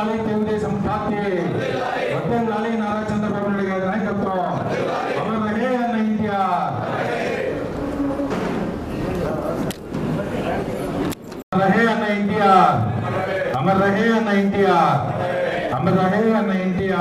నాలే Telugu Desam party మద్యం నాలే నారా చంద్రబాబు నాయుడు గారి నాయకత్వం అమరహే అన్న ఇండియా అమరహే అన్న ఇండియా అమరహే అన్న ఇండియా అమరహే అన్న ఇండియా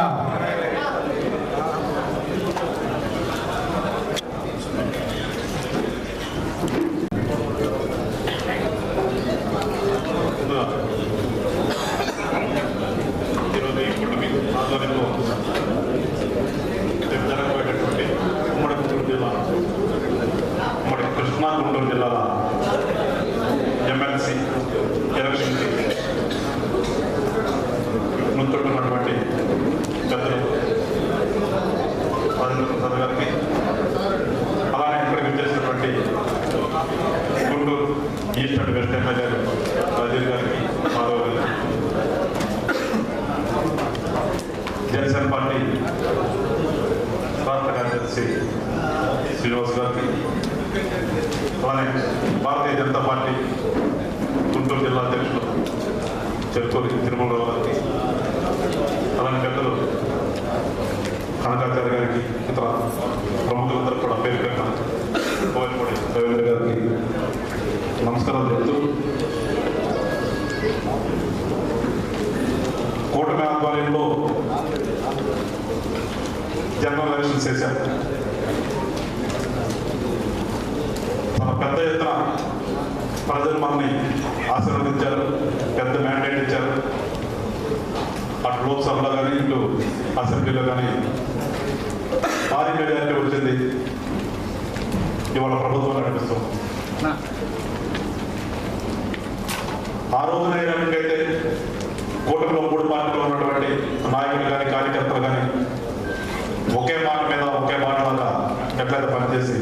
ఈశ్వరుడు అండ్ వెస్ట్ రాజీవ్ గారికి మాధవ్ గారికి. జనసేన పార్టీ రాష్ట్ర కార్యదర్శి శ్రీనివాస్ గారికి అలానే భారతీయ జనతా పార్టీ గుంటూరు జిల్లా అధ్యక్షులు చెరుకూరి తిరుమల గారికి అలానే పెద్దలు కనకాచార్య గారికి ఇతర నమస్కారాలు చెప్తూ కూటమి ఆధ్వర్యంలో జనరల్ ఎలక్షన్ చేశాం చాలా పెద్ద ఎత్తున ప్రజలు మనల్ని ఆశీర్వదించారు పెద్ద మ్యాండేట్ ఇచ్చారు. అటు లోక్సభలో కానీ ఇటు అసెంబ్లీలో కానీ భారీ మెజారిటీ వచ్చింది. ఇవాళ ప్రభుత్వం నడిపిస్తాం ఆ రోజున ఏమిటైతే కూటమిలో మూడు పార్టీలు ఉన్నటువంటి నాయకులు కానీ కార్యకర్తలు కానీ ఒకే మాట మీద ఒకే మాట వల్ల ఎట్లయితే పనిచేసి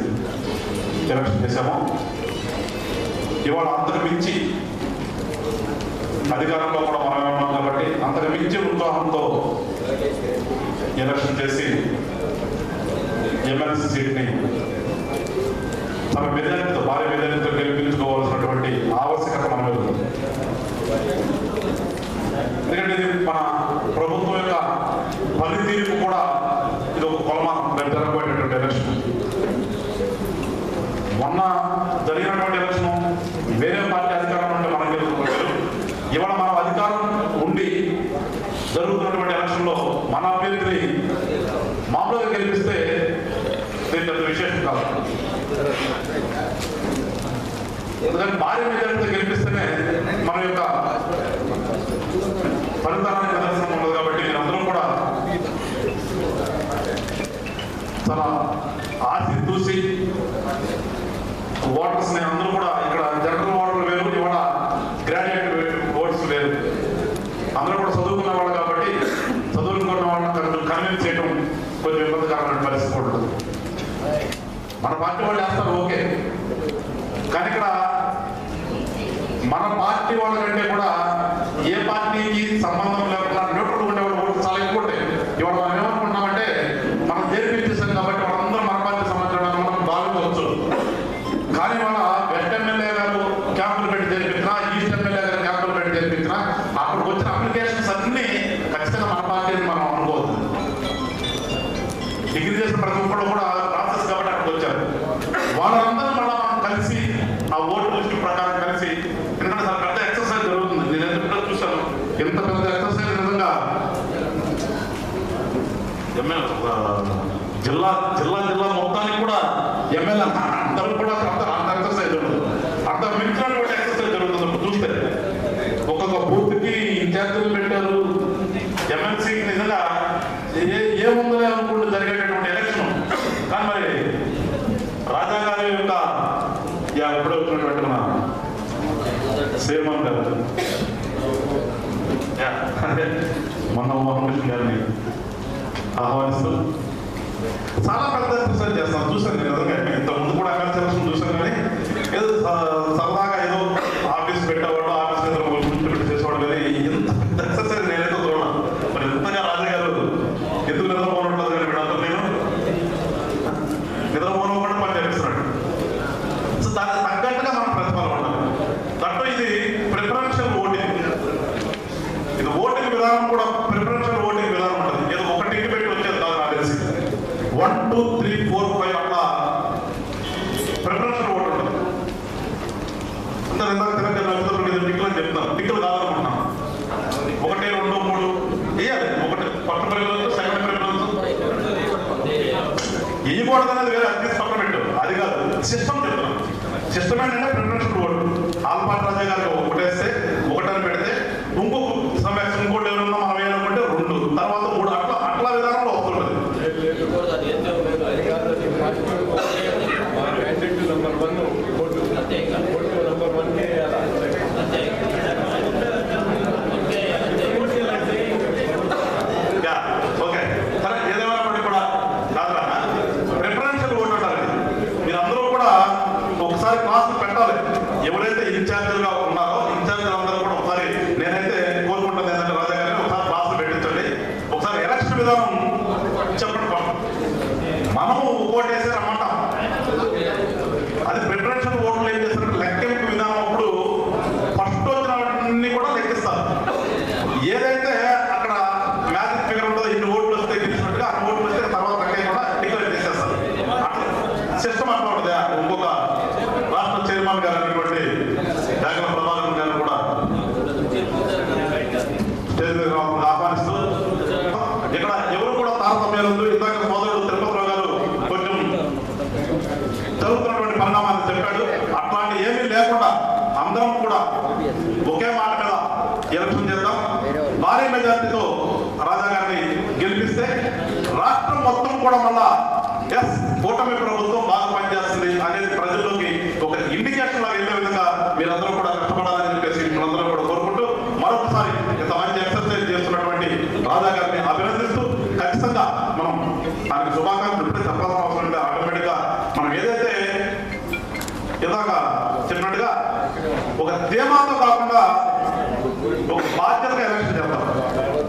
ఎలక్షన్ చేశామో ఇవాళ అంతకు మించి అధికారంలో కూడా మనమే ఉన్నాం కాబట్టి అంతకు మించి ఉత్సాహంతో ఎలక్షన్ చేసి ఎమ్మెల్సీ సీట్ని తమ మెజారిటీతో భారీ మెజారిటీతో గెలిపించుకోవాల్సినటువంటి ఆవశ్యకత మన మీద ఉంది. ఎందుకంటే ఇది మన ప్రభుత్వం యొక్క పనితీరుకు కూడా ఇది ఒక కొలమానం జరగబోయేటటువంటి ఎలక్షన్ మొన్న జరిగినటువంటి ఎలక్షన్ వేరే పార్టీ అధికారం ఉంటే మనం గెలుచుకోలేదు ఇవాళ మనం అధికారం ఉండి జరుగుతున్నటువంటి ఎలక్షన్లో మన అభ్యర్థిని మామూలుగా గెలిపిస్తే దీని పెద్ద విశేషం కాదు. ఎందుకంటే భారీ మెజారిటీతో గెలిపిస్తేనే మన యొక్క ఫలితానికి నిదర్శనం ఉండదు కాబట్టి మీరందరూ కూడా చాలా ఆశ చూసి ఓటర్స్ని అందరూ కూడా ఇక్కడ జనరల్ ఓటర్ వేరు ఇవాళ గ్రాడ్యుయేట్ ఓట్స్ వేరు. అందరూ కూడా చదువుకున్న వాళ్ళు కాబట్టి చదువుకున్న వాళ్ళని కొంచెం కన్విన్స్ చేయడం కొంచెం ఇబ్బందికరమైన పరిస్థితి ఉంటుంది. మన పార్టీ వాళ్ళు వేస్తారు ఓకే. కానీ ఇక్కడ మన పార్టీ వాళ్ళ కంటే కూడా ఏ పార్టీకి సంబంధం లేకుండా న్యూట్రల్ ఉండే వాళ్ళు ఓట్లు చాలా ఎక్కువ ఉంటాయి ఇవాళ మనం ఏమనుకుంటున్నామంటే మనం చేర్పించేసాం కాబట్టి వాళ్ళందరూ మన పార్టీ సంబంధించిన వాళ్ళు మనం భావించవచ్చు కానీ వాళ్ళ వెస్ట్ ఎమ్మెల్యే గారు క్యాంపులు పెట్టి జరిపించినా ఈస్ట్ ఎమ్మెల్యే గారు క్యాంపులు పెట్టి జరిపించినా అక్కడికి వచ్చిన అప్లికేషన్స్ అన్ని ఖచ్చితంగా మన పార్టీని మనం అనుకోవద్దు డిగ్రీ చేసిన ప్రతి ఒక్కరు కూడా ప్రాసెస్ కాబట్టి అక్కడికి వచ్చారు. వాళ్ళందరూ మళ్ళీ మనం కలిసి ఆ ఓటు లిస్ట్ ప్రకారం కలిసి ఎందుకంటే చాలా పెద్ద ఎక్సర్సైజ్ జరుగుతుంది. నేను ఎందుకంటే చూశాను? ఎంత పెద్ద ఎక్సర్సైజ్ నిజంగా? ఎమ్మెల్యే జిల్లా జిల్లా జిల్లా మొత్తానికి కూడా ఎమ్మెల్యే అందరూ కూడా ఏ అనుకుంటూ జరిగేటటువంటి ఎలక్షన్. కానీ మరి రాజా యొక్క యా వచ్చినటువంటి మన శ్రీమాన్ గారు. యా, అదే మొన్న మోహన్ గారిని ఆహ్వానిస్తూ చాలా పెద్ద ఎక్సర్సైజ్ చేస్తాం. చూసాను నేను నిజంగా. ఎంతో one two three four five అట్లా ప్రిపరేషన్ ఒకటి ఉంటుంది. అందరూ ఇందాక తెలంగాణ టిక్కులు అని టిక్కులు కావాలనుకుంటున్నాం. ఒకటి రెండు మూడు. ఇయ్యాలి ఒకటి. ఫస్ట్ ప్రిఫరెన్స్ సెకండ్ ప్రిఫరెన్స్ వేయకూడదు అనేది వేరే. అది పక్కన అది కాదు. సిస్టమ్ చెప్తాను సిస్టమ్ ఏంటంటే ప్రిఫరెన్స్ బోర్డు ఆల్పాట్ రాజా గారు చెప్పండి మనము ఓటేసి రమ్మంటాం. ఒప్పుకోవడం వల్ల ఎస్ కూటమి ప్రభుత్వం బాగా పనిచేస్తుంది అనేది ప్రజల్లోకి ఒక ఇండికేషన్ లాగా వెళ్ళే విధంగా మీరందరూ కూడా కష్టపడాలని చెప్పేసి మనందరూ కూడా కోరుకుంటూ మరొకసారి ఇంత మంచి ఎక్సర్సైజ్ చేస్తున్నటువంటి రాజా గారిని అభినందిస్తూ ఖచ్చితంగా మనం దానికి శుభాకాంక్షలు